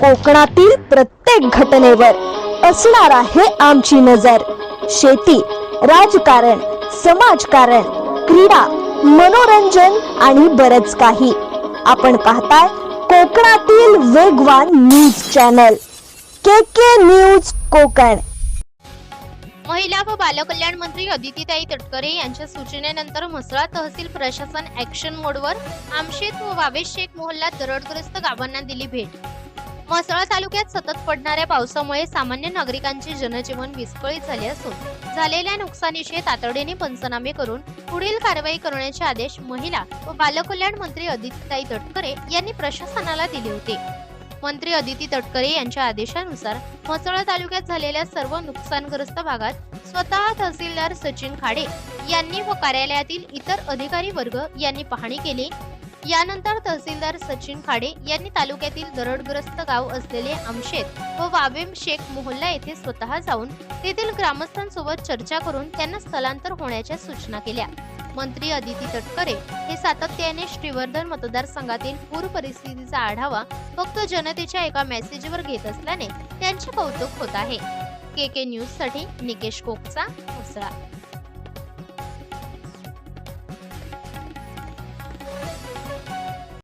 कोकणातील प्रत्येक घटनेवर असणार आहे आमची नजर. शेती राजकारण समाजकारण क्रीडा मनोरंजन आणि बरच काही. आपण पाहताय कोकणातील वेगवान news channel. K K news Konkan. महिला व बालकल्याण मंत्री अदितीताई तटकरे यांच्या सूचनेनंतर म्हसळा तहसील प्रशासन ऍक्शन मोडवर आमशेत व वावे शेख मोहल्ला दरडग्रस्त गावांना दिली भेट. म्हसळा तालुक्यात सतत पडणाऱ्या पावसामुळे सामान्य नागरिकांचे जनजीवन विस्कळीत झाले असून झालेल्या नुकसानीचे तातडीने पंचनामे करून पुढील कारवाई करण्याचे आदेश महिला व बालकल्याण मंत्री अदितीताई तटकरे यांनी प्रशासनाला दिले होते. मंत्री अदिती तटकरे यांच्या आदेशानुसार म्हसळा तालुक्यात झालेल्या सर्व नुकसानग्रस्त भागात स्वतः तहसीलदार सचिन खाडे यांनी व कार्यालयातील इतर अधिकारी वर्ग यांनी पाहणी केली यानंतर तहसीलदार सचिन खाडे यांनी तालुक्यातील दरडग्रस्त गाव असलेले आमशेत व वावेम शेख मोहल्ला येथे स्वतः जाऊन तेथील ग्रामस्थांसोबत चर्चा करून त्यांना स्थलांतर होण्याच्या सूचना केल्या. मंत्री अदिती तटकरे हे सातत्याने श्रीवर्धन मतदारसंघातील पूर परिस्थितीचा आढावा फक्त जनतेच्या एका मेसेजवर घेत असल्याने त्यांचे कौतुक होत आहे. के के न्यूजसाठी निकेश कोकचा उसळा